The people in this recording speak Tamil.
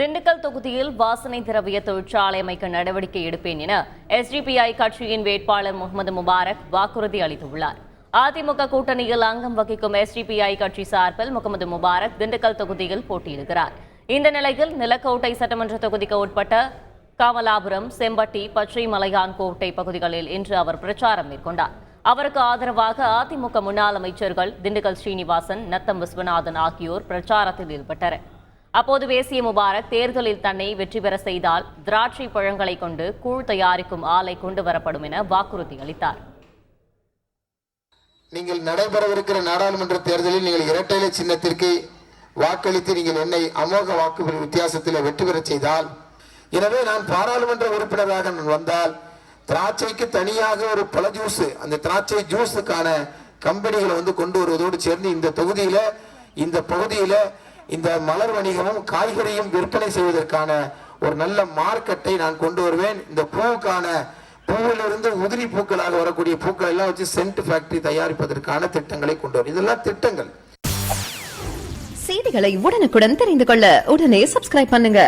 திண்டுக்கல் தொகுதியில் வாசனை திரவிய தொழிற்சாலை அமைக்க நடவடிக்கை எடுப்பேன் என எஸ்டிபிஐ கட்சியின் வேட்பாளர் முகமது முபாரக் வாக்குறுதி அளித்துள்ளார். அதிமுக கூட்டணியில் அங்கம் வகிக்கும் எஸ்டிபிஐ கட்சி சார்பில் முகமது முபாரக் திண்டுக்கல் தொகுதியில் போட்டியிடுகிறார். இந்த நிலையில் நிலக்கோட்டை சட்டமன்ற தொகுதிக்கு உட்பட்ட காமலாபுரம் செம்பட்டி பச்சை மலையான் கோட்டை பகுதிகளில் இன்று அவர் பிரச்சாரம் மேற்கொண்டார். அவருக்கு ஆதரவாக அதிமுக முன்னாள் அமைச்சர்கள் திண்டுக்கல் ஸ்ரீனிவாசன் நத்தம் விஸ்வநாதன் ஆகியோர் பிரச்சாரத்தில் ஈடுபட்டனர். அப்போது பேசிய முபாரக் தேர்தலில் தன்னை வெற்றி பெற செய்தால் திராட்சை பழங்களை கொண்டு கூழ் தயாரிக்கும் ஆலை கொண்டு வரப்படும் என வாக்குறுதி அளித்தார். நீங்கள் நடைபெறவிருக்கிற நாடாளுமன்ற தேர்தலில் நீங்கள் இரட்டைலை சின்னத்திற்கு வாக்களித்து நீங்கள் என்னை அமோக வாக்குகள் வித்தியாசத்தில் வெற்றி பெறச் செய்தால் எனவே நான் பாராளுமன்ற உறுப்பினராக நான் வந்தால் திராட்சைக்கு தனியாக ஒரு பழ ஜூஸ் அந்த திராட்சை ஜூஸுக்கான கம்பெனிகளை வந்து கொண்டு வருவதோடு சேர்ந்து இந்த தொகுதியில இந்த பகுதியில இந்த மலர் வணிகமும் காய்கறியும் விற்பனை செய்வதற்கான ஒரு நல்ல மார்க்கெட்டை நான் கொண்டு வருவேன். இந்த பூவுக்கான பூவிலிருந்து உதிரி பூக்களாக வரக்கூடிய பூக்கள் எல்லாம் வச்சு சென்ட் ஃபேக்டரி தயாரிப்பதற்கான திட்டங்களை கொண்டு வரும் இதெல்லாம் திட்டங்கள். செய்திகளை உடனுக்குடன் தெரிந்து கொள்ள உடனே சப்ஸ்கிரைப் பண்ணுங்க.